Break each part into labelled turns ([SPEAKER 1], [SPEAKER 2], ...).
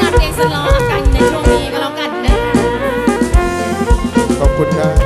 [SPEAKER 1] งานเพลงสลอกันในช่วงนี้ก็แล้วกันนะ
[SPEAKER 2] ขอบคุณครับ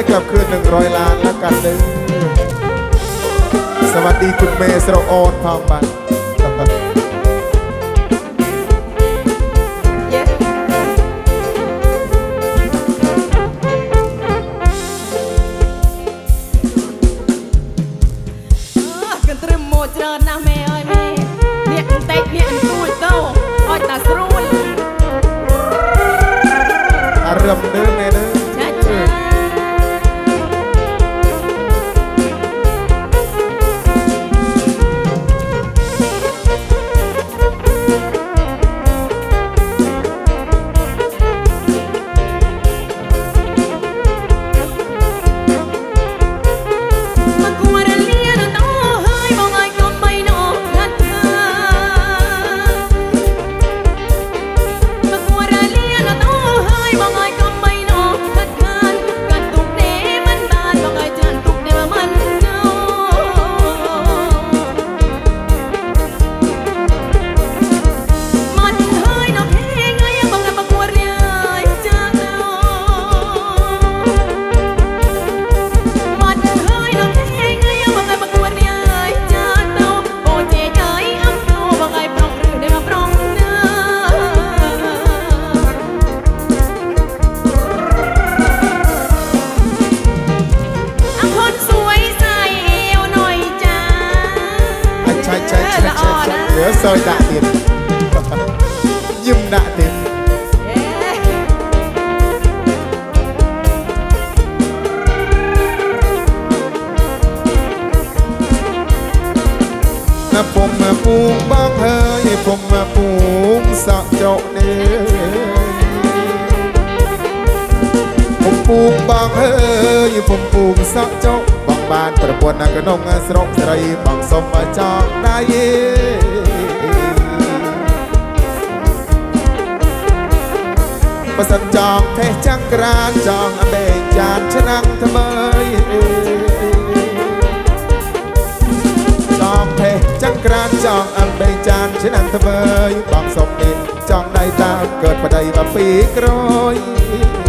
[SPEAKER 1] ได้กลับคืนหนึ่งร้อยล้านแล้ว
[SPEAKER 2] กั
[SPEAKER 1] น
[SPEAKER 2] หนึ่งสวัสดีคุณเมย์ส
[SPEAKER 1] โรออนพาม
[SPEAKER 2] บัน យពំពូកសក់ចុកបងបានប្រពន្ធនៅក្នុងស្រុកស្រីបងសុំចង់ដៃយេបើសិនចង់ទេចង្ក្រានចង់អបេចានឆ្នាំថ្មីចង់ទេចង្ក្រានចង់អបេចាន
[SPEAKER 1] ឆ្នាំថ្មីបងសុំនេះចង់ដៃតាកើតប្តីមកពីក្រោយ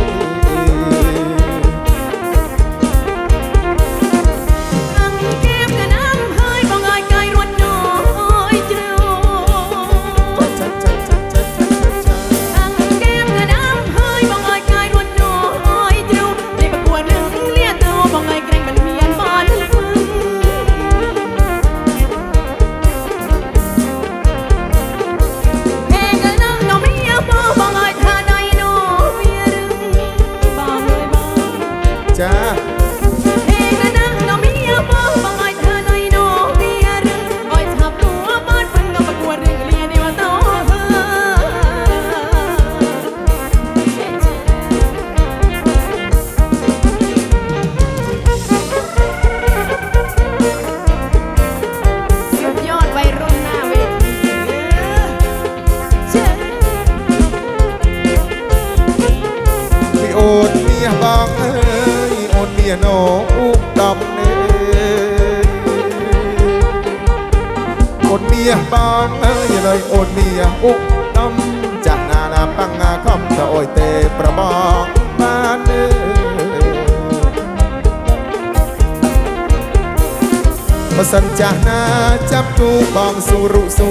[SPEAKER 1] ចាស់ណាចា
[SPEAKER 2] ប់គូបងសុរុសុ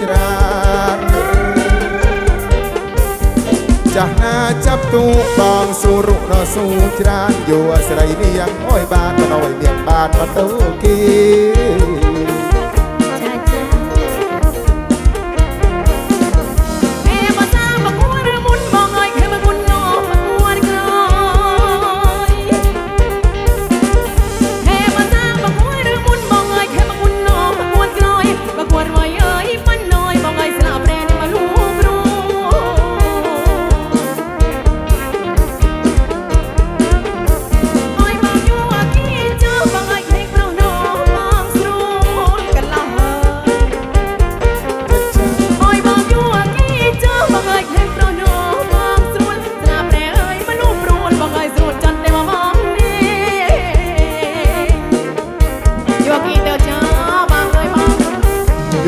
[SPEAKER 1] ច្រានចាស់ណាចាប់គូបងសុរុដល់សុច្រានយោស្រីនាងអើយបានមិនអើយនាងបានមកទៅគេ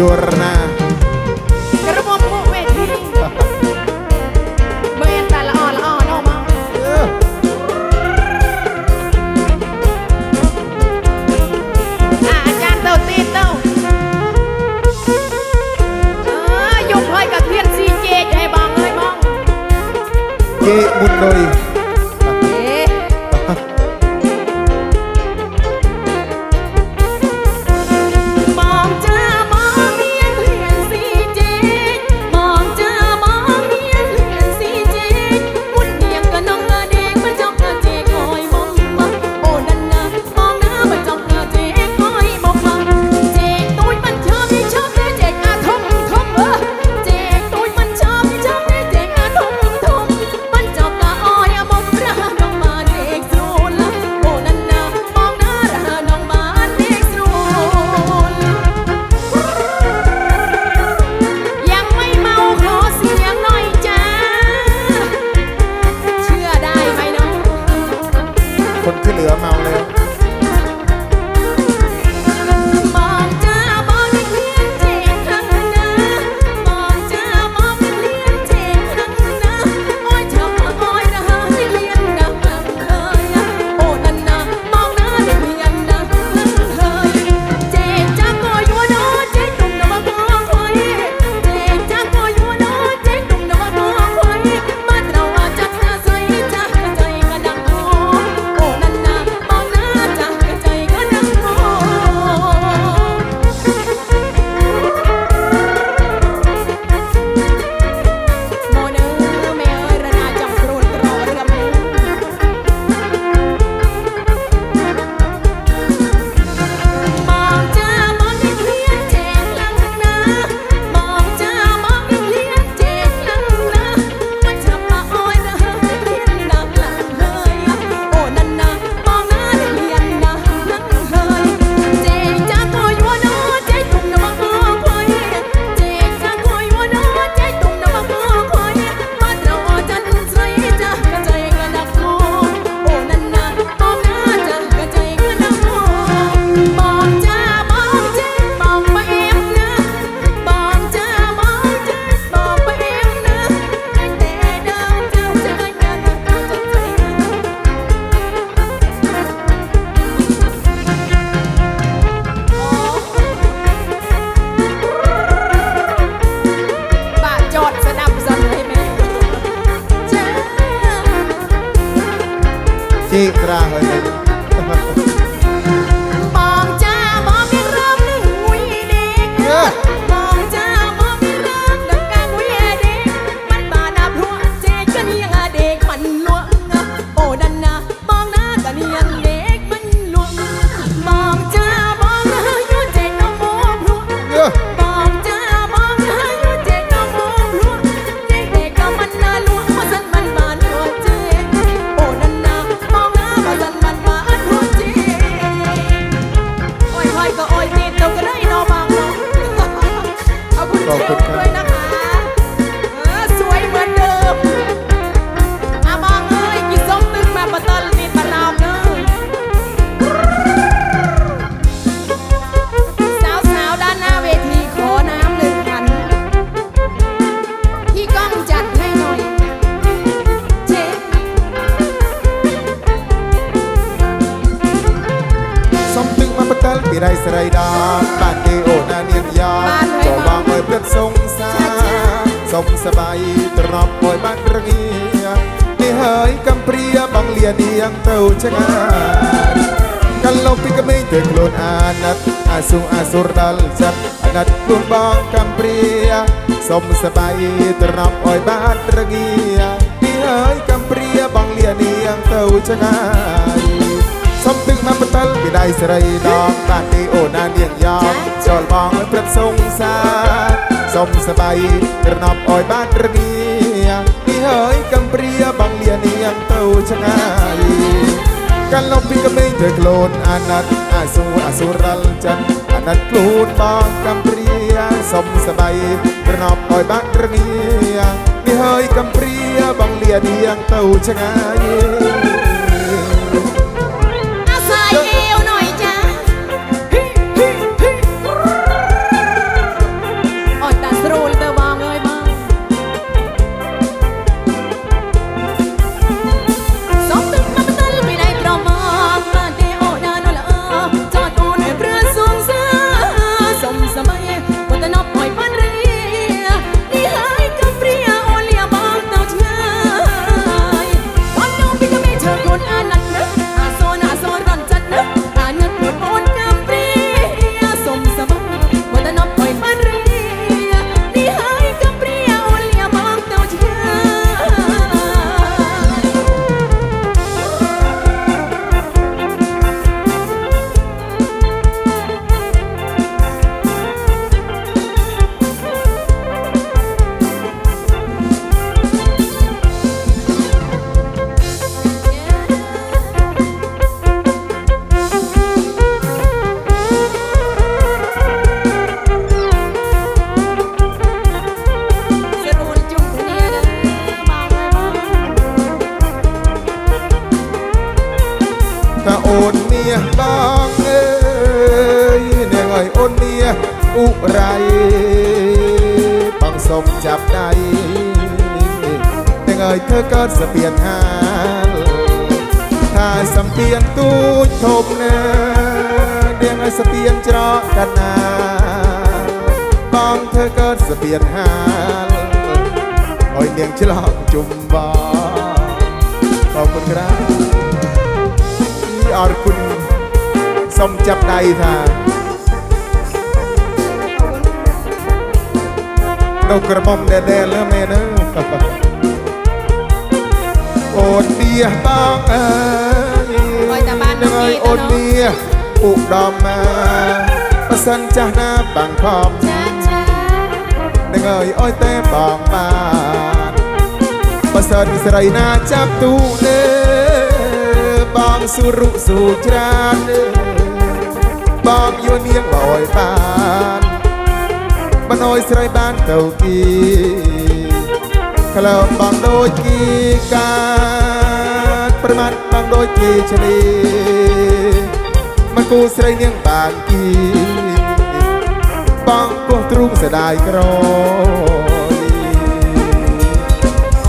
[SPEAKER 2] giornata. เหลือเมาเลย
[SPEAKER 1] រៃ
[SPEAKER 2] ស្រីដល់បានគេអូនណានាងយ៉ា
[SPEAKER 1] ចូលបងអើយព្រឹកសងសាសុំសបាយត្រប់អើយបានរងានេះហើយកំព្រាបងលានាងទៅចង្អាកាលោពីកមេងទៅខ្លួនអាណិតអាសុអាសុរដល់ចិត្តអាណិតខ្លួនបងកំព្រាសុំសបាយត្រប់អើយបានរងានេះហើយកំព្រាបងលានាងទៅចង្អាយ សុំទឹកមកបន្ទិលពីដៃសេរីដងតាទីអូនណានាងយ៉ងចូលបងឲ្យព្រឹកសងសាសុំសបៃត្រណប់ឲ្យបានរងានេះហើយកំព្រាបងលានាងទៅឆ្ងាយកាន់លំពីកំេងធ្វើខ្លួនអាណិតអាសូរអាសូររលចិនអាណិតខ្លួនបងកំព្រាសុំសបៃត្រណប់ឲ្យបានរងានេះហើយកំព្រាបងលានាងទៅឆ្ងាយ កើតស្ពានហាលថាសំពានទូចធំណាដៀងឲ្យស្ពានច្រកកណាបងធ្វើកើតស្ពានហាលឲ្យនាងឆ្លងជុំបងអរគុណក្រាអរគុណសូមចាប់ដៃថាដល់ក្រមុំដេដេលមែនអើ អូនមាសបងអើយ
[SPEAKER 2] ឲ្យតាបាននឹង
[SPEAKER 1] ឲ្យអូន
[SPEAKER 2] មា
[SPEAKER 1] សឧត្តមមាបើសិនចាស់ណាបាំងខំនឹងឲ្យអើយតែបងបានបើសិនស្រីណាចាប់ទូលើបងសុរុសុច្រានបងយល់នាងបើឲ្យបានបានអើយស្រីបានទៅគី ក្លើមបងដូចជាកាតប្រមាថបងដូចជាឆ្លៀមិនគូស្រីនាងបានគីបងគោះទ្រូងសដាយក្រ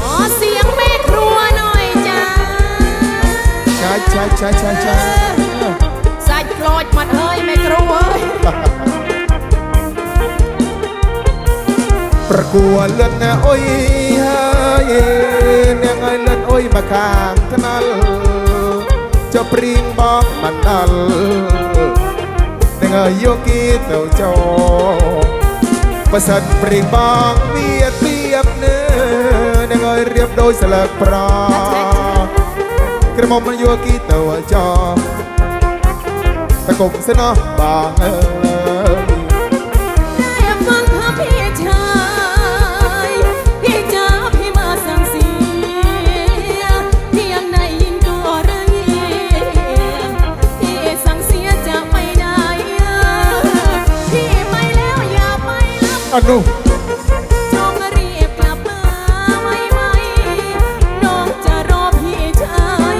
[SPEAKER 2] អូសៀងមេគ្រួ
[SPEAKER 1] ណយចាចាចាចាចាចា
[SPEAKER 2] សាច់ខ្លោចមកអើយមេគ្រូអើយ
[SPEAKER 1] ប្រគួលលត់ណាអុយ អុយមកខាងថ្នល់ចុះព្រៀងបងមិនដល់នឹងយោគីទៅចោបើសិនព្រៀងបងវាទៀបនៅនឹងឲ្យរៀបដោយស្លឹកប្រក្រមុំយោគីទៅចោតកុំស្នោះបងអើយ
[SPEAKER 2] อันนู้
[SPEAKER 1] น้
[SPEAKER 2] องรีบกลับมาไว้ไหมน้องจะรอพี่ชาย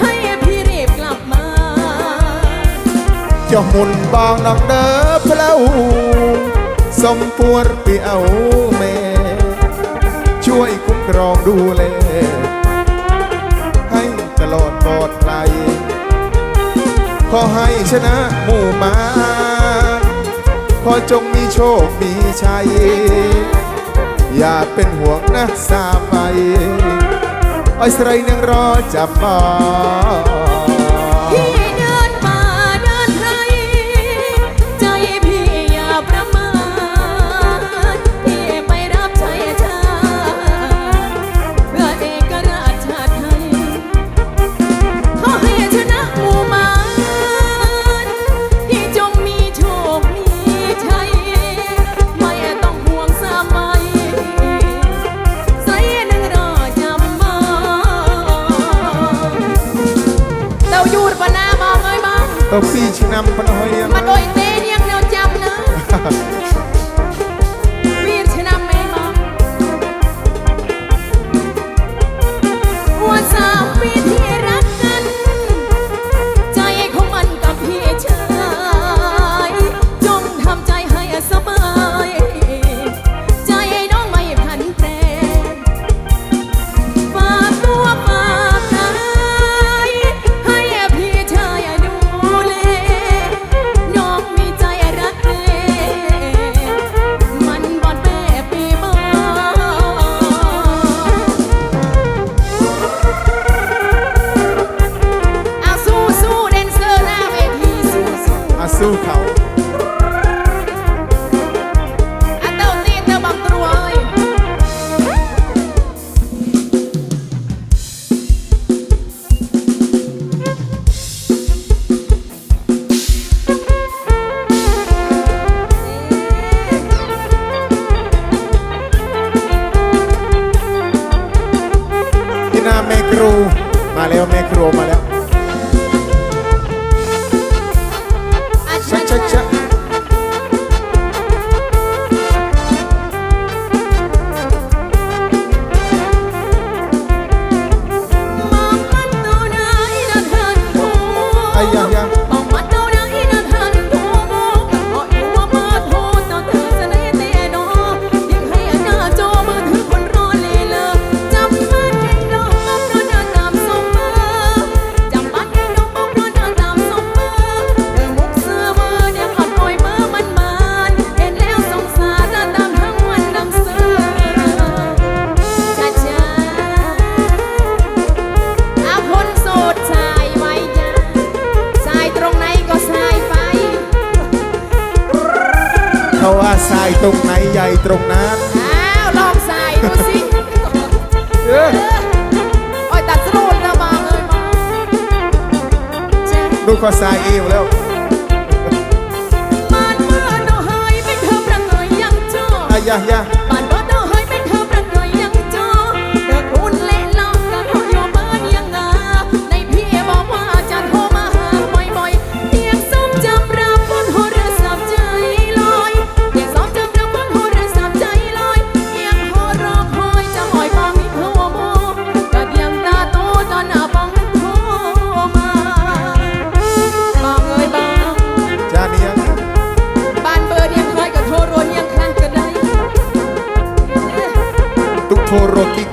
[SPEAKER 2] ให้พี่รีบกลับมา
[SPEAKER 1] ចុះមុនបងដល់ដើផ្លូវសំពួរពីអោមែជួយគុំក្រងดูแลให้ตลอดปลอดภัยขอให้ชนะหมู่มา อจงมีโชคมีชัย อย่าเป็นห่วงนะสามั
[SPEAKER 2] ยอ้อยสไรนังรอจับมอง a beach number 哎呀呀。assim. Olha, tá trolando na
[SPEAKER 1] mala, irmão. Não consegue, Léo. มั
[SPEAKER 2] นเมื่อน้องหายไป
[SPEAKER 1] เธ
[SPEAKER 2] อประเงยยังชอบ ยะยะ ไป
[SPEAKER 1] ทุก
[SPEAKER 2] โทร
[SPEAKER 1] กิ